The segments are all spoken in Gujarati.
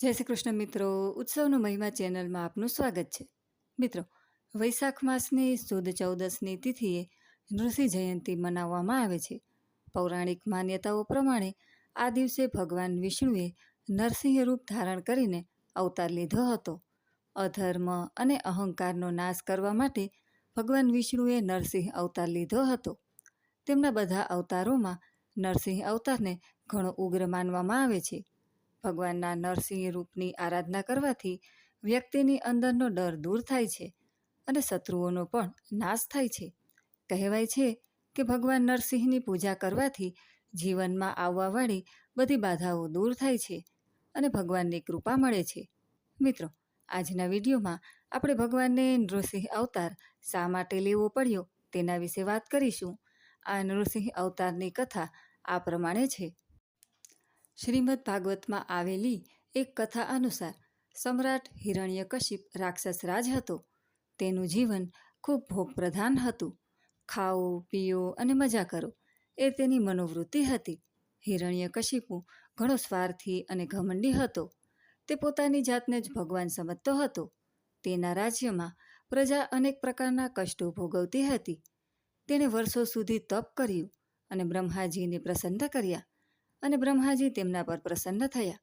જય શ્રી કૃષ્ણ મિત્રો. ઉત્સવનો મહિમા ચેનલમાં આપનું સ્વાગત છે. મિત્રો, વૈશાખ માસની સુદ ચૌદસની તિથિએ નૃસિંહ જયંતિ મનાવવામાં આવે છે. પૌરાણિક માન્યતાઓ પ્રમાણે આ દિવસે ભગવાન વિષ્ણુએ નરસિંહ રૂપ ધારણ કરીને અવતાર લીધો હતો. અધર્મ અને અહંકારનો નાશ કરવા માટે ભગવાન વિષ્ણુએ નરસિંહ અવતાર લીધો હતો. તેમના બધા અવતારોમાં નરસિંહ અવતારને ઘણો ઉગ્ર માનવામાં આવે છે. ભગવાનના નરસિંહ રૂપની આરાધના કરવાથી વ્યક્તિની અંદરનો ડર દૂર થાય છે અને શત્રુઓનો પણ નાશ થાય છે. કહેવાય છે કે ભગવાન નરસિંહની પૂજા કરવાથી જીવનમાં આવવાવાળી બધી બાધાઓ દૂર થાય છે અને ભગવાનની કૃપા મળે છે. મિત્રો, આજના વિડીયોમાં આપણે ભગવાનને નૃસિંહ અવતાર શા માટે લેવો પડ્યો તેના વિશે વાત કરીશું. આ નૃસિંહ અવતારની કથા આ પ્રમાણે છે. શ્રીમદ ભાગવતમાં આવેલી એક કથા અનુસાર સમ્રાટ હિરણ્યકશિપ રાક્ષસ રાજ હતો. તેનું જીવન ખૂબ ભોગપ્રધાન હતું. ખાઓ, પીઓ અને મજા કરો એ તેની મનોવૃત્તિ હતી. હિરણ્યકશિપુ ઘણો સ્વાર્થી અને ઘમંડી હતો. તે પોતાની જાતને જ ભગવાન સમજતો હતો. તેના રાજ્યમાં પ્રજા અનેક પ્રકારના કષ્ટો ભોગવતી હતી. તેણે વર્ષો સુધી તપ કર્યું અને બ્રહ્માજીને પ્રસન્ન કર્યા. અને બ્રહ્માજી તેમના પર પ્રસન્ન થયા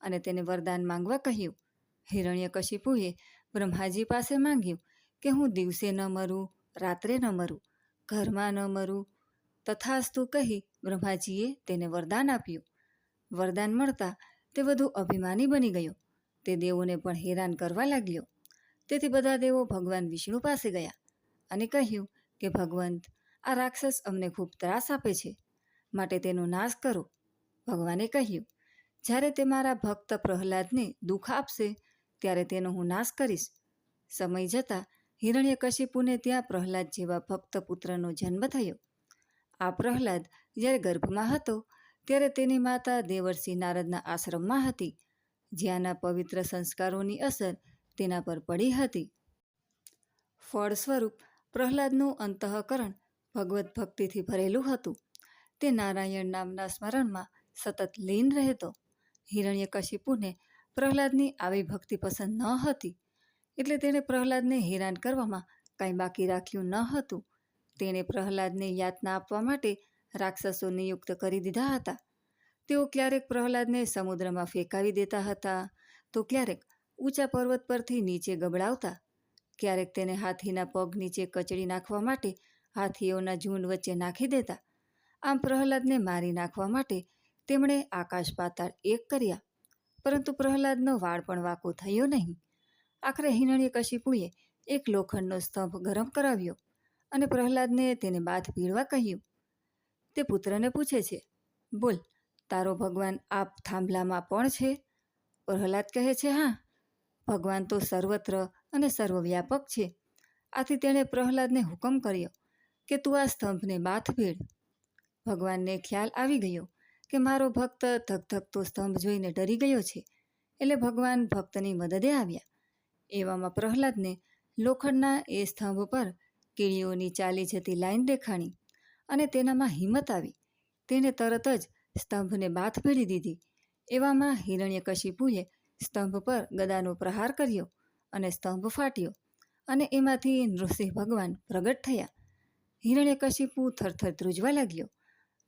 અને તેને વરદાન માંગવા કહ્યું હિરણ્યકશિપુએ બ્રહ્માજી પાસે માંગ્યું કે હું દિવસે ન મરું, રાત્રે ન મરું, ઘરમાં ન મરું. તથાસ્તુ કહી બ્રહ્માજીએ તેને વરદાન આપ્યું. વરદાન મળતા તે વધુ અભિમાની બની ગયો. તે દેવોને પણ હેરાન કરવા લાગ્યો. તેથી બધા દેવો ભગવાન વિષ્ણુ પાસે ગયા અને કહ્યું કે, ભગવંત, આ રાક્ષસ અમને ખૂબ ત્રાસ આપે છે. માટે તેનો નાશ કરો. ભગવાને કહ્યું, જ્યારે તે મારા ભક્ત પ્રહલાદને દુઃખ આપશે, ત્યારે તેનો હું નાશ કરીશ. સમય જતાં હિરણ્યકશિપુને ત્યાં પ્રહલાદ જેવા ભક્ત પુત્રનો જન્મ થયો. આ પ્રહલાદ જ્યારે ગર્ભમાં હતો, ત્યારે તેની માતા દેવર્ષિ નારદના આશ્રમમાં હતી, જ્યાંના પવિત્ર સંસ્કારોની અસર તેના પર પડી હતી. ફળ સ્વરૂપ પ્રહલાદનું અંતઃકરણ ભગવત ભક્તિથી ભરેલું હતું. તે નારાયણ નામના સ્મરણમાં સતત લીન રહેતો હિરણ્યકશિપુને પ્રહલાદની આવી ભક્તિ પસંદ ન હતી. એટલે તેણે પ્રહલાદને હેરાન કરવામાં કાંઈ બાકી રાખ્યું ન હતું. તેણે પ્રહલાદને યાતના આપવા માટે રાક્ષસો નિયુક્ત કરી દીધા હતા. તેઓ ક્યારેક પ્રહલાદને સમુદ્રમાં ફેંકાવી દેતા હતા, તો ક્યારેક ઊંચા પર્વત પરથી નીચે ગબડાવતા. ક્યારેક તેને હાથીના પગ નીચે કચડી નાખવા માટે હાથીઓના ઝુંડ વચ્ચે નાખી દેતા. આમ પ્રહલાદને મારી નાખવા માટે તેમણે આકાશ પાતાળ એક કર્યા, પરંતુ પ્રહલાદનો વાળ પણ વાકો થયો નહીં. આખરે હિરણ્યકશિપુએ એક લોખંડનો સ્તંભ ગરમ કરાવ્યો અને પ્રહલાદને તેને બાથ પીળવા કહ્યું. તે પુત્રને પૂછે છે, બોલ, તારો ભગવાન આ થાંભલામાં પણ છે? પ્રહલાદ કહે છે, હા, ભગવાન તો સર્વત્ર અને સર્વવ્યાપક છે. આથી તેણે પ્રહલાદને હુકમ કર્યો કે તું આ સ્તંભને બાથ ભીડ ભગવાનને ખ્યાલ આવી ગયો કે મારો ભક્ત ધકધકતો સ્તંભ જોઈને ડરી ગયો છે. એટલે ભગવાન ભક્તની મદદે આવ્યા. એવામાં પ્રહલાદને લોખંડના એ સ્તંભ પર કીડીઓની ચાલી જતી લાઈન દેખાણી અને તેનામાં હિંમત આવી. તેણે તરત જ સ્તંભને બાથ ભેળી દીધી. એવામાં હિરણ્યકશિપુએ સ્તંભ પર ગદાનો પ્રહાર કર્યો અને સ્તંભ ફાટ્યો અને એમાંથી નૃસિંહ ભગવાન પ્રગટ થયા. હિરણ્યકશિપુ થરથર ધ્રુજવા લાગ્યો.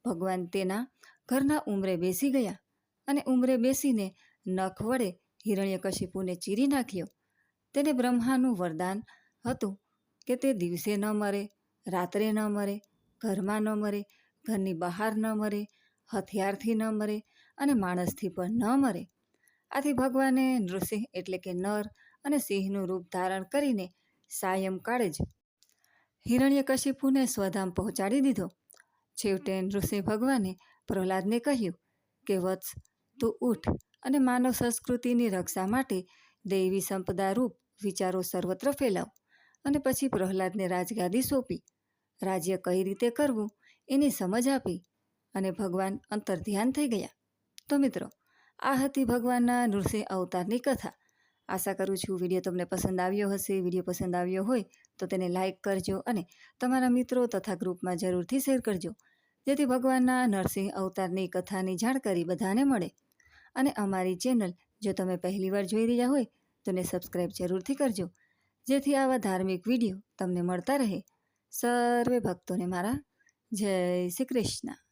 ભગવાન તેના ઘરના ઉંમરે બેસી ગયા અને ઉંમરે બેસીને નખ વડે હિરણ્યકશિપુને ચીરી નાખ્યો. તેને બ્રહ્માનું વરદાન હતું કે તે દિવસે ન મરે, રાત્રે ન મરે, ઘરમાં ન મરે, ઘરની બહાર ન મરે, હથિયારથી ન મરે અને માણસથી પણ ન મરે. આથી ભગવાને નૃસિંહ એટલે કે નર અને સિંહનું રૂપ ધારણ કરીને સાયંકાળે જ હિરણ્યકશિપુને સ્વધામ પહોંચાડી દીધો. છેવટે નૃસિંહ ભગવાને પ્રહલાદને કહ્યું કે, વત્સ, તું ઉઠ અને માનવ સંસ્કૃતિની રક્ષા માટે દૈવી સંપદા રૂપ વિચારો સર્વત્ર ફેલાવ અને પછી પ્રહલાદને રાજગાદી સોંપી. રાજ્ય કઈ રીતે કરવું એની સમજ આપી અને ભગવાન અંતર ધ્યાન થઈ ગયા. તો મિત્રો, આ હતી ભગવાનના નૃસિંહ અવતારની કથા. આશા કરું છું વીડિયો તમને પસંદ આવ્યો હશે. વીડિયો પસંદ આવ્યો હોય તો તેને લાઇક કરજો અને તમારા મિત્રો તથા ગ્રુપમાં જરૂરથી શેર કરજો. જેથી ભગવાનના નરસિંહ અવતારની કથાની જાણકારી બધાને મળે. અને અમારી ચેનલ જો તમે પહેલીવાર જોઈ રહ્યા હોય, તો ને સબસ્ક્રાઈબ જરૂરથી કરજો, જેથી આવા ધાર્મિક વીડિયો તમને મળતા રહે. સર્વે ભક્તોને મારા જય શ્રી કૃષ્ણ.